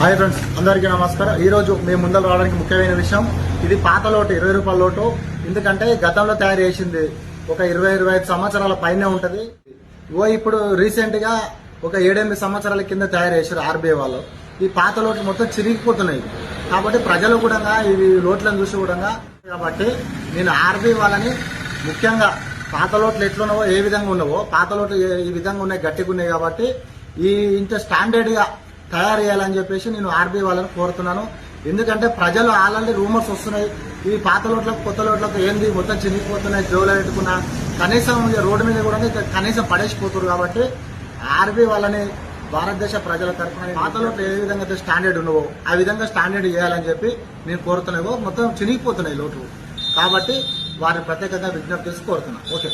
Hi friends అందరికీ నమస్కారం. ఈ రోజు మేము ముందర రావడానికి ముఖ్యమైన విషయం ఇది పాత లోటు ఇరవై రూపాయల లోటు. ఎందుకంటే గతంలో తయారు చేసింది ఒక ఇరవై ఇరవై ఐదు సంవత్సరాల పైనే ఉంటది. ఓ ఇప్పుడు రీసెంట్గా ఒక ఏడెనిమిది సంవత్సరాల కింద తయారు చేశారు ఆర్బీఐ వాళ్ళు. ఈ పాత లోట్లు మొత్తం చిరిగిపోతున్నాయి. కాబట్టి ప్రజలు కూడా ఇవి లోట్లను చూసి కూడా కాబట్టి నేను ఆర్బీఐ వాళ్ళని ముఖ్యంగా పాత లోట్లు ఎట్లున్నావో ఏ విధంగా ఉన్నావో పాత లోట్లు ఈ విధంగా ఉన్నాయి గట్టిగా ఉన్నాయి కాబట్టి ఈ ఇంత స్టాండర్డ్గా తయారు చేయాలని చెప్పేసి నేను ఆర్బీఐ వాళ్ళని కోరుతున్నాను. ఎందుకంటే ప్రజలు ఆల్రెడీ రూమర్స్ వస్తున్నాయి. ఈ పాత లోట్లకు కొత్త లోట్లకు ఏంది? మొత్తం చినిగిపోతున్నాయి జోలు పెట్టుకున్నా. కనీసం రోడ్డు మీద కూడా కనీసం పడేసిపోతారు కాబట్టి ఆర్బీఐ వాళ్ళని భారతదేశ ప్రజల తరఫున పాత లోట్లు ఏ విధంగా అయితే స్టాండర్డ్ ఉండవో ఆ విధంగా స్టాండర్డ్ చేయాలని చెప్పి నేను కోరుతున్నాయో మొత్తం చినిగిపోతున్నాయి లోట్లు. కాబట్టి వారిని ప్రత్యేకంగా విజ్ఞప్తి చేసి కోరుతున్నాను. ఓకే.